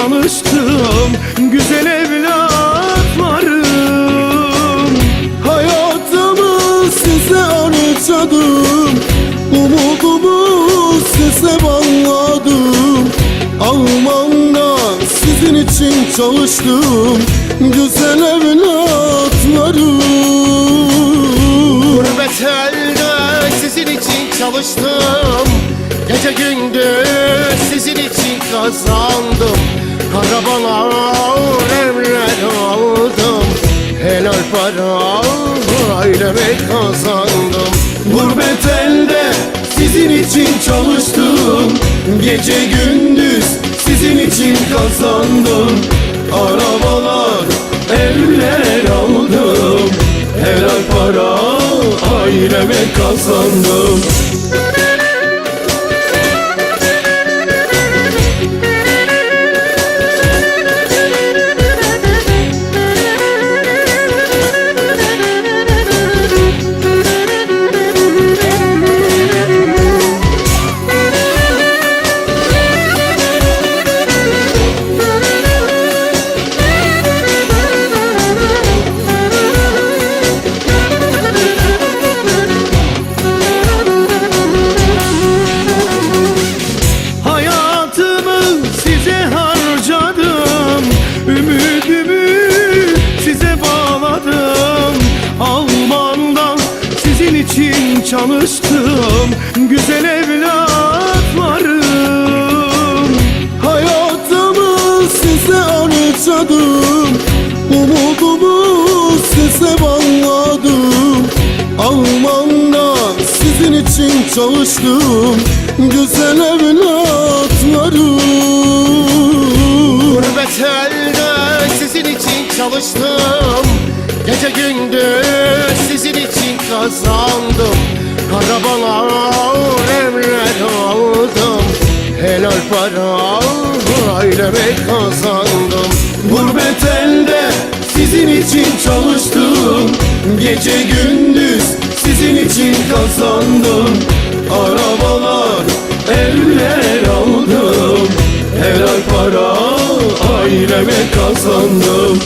çalıştım Güzel evlatlarım. Hayatımı size harcadım Umudumu size bağladım. Almanya'da sizin için çalıştım Güzel evlatlarım. Gurbet elde sizin için çalıştım Gece gündüz sizin için kazandım aileme kazandım. Gurbet elde sizin için çalıştım. Gece gündüz sizin için kazandım. Arabalar, evler aldım. Helal para aileme kazandım çalıştım Güzel evlatlarım. Hayatımı size harcadım Umudumu size bağladım. Almanya'da sizin için çalıştım Güzel evlatlarım. Gurbet elde sizin için çalıştım kazandım. Arabalar, evler aldım. Helal para aileme kazandım. Gurbet elde sizin için çalıştım. Gece gündüz sizin için kazandım. Arabalar, evler aldım. Helal para aileme kazandım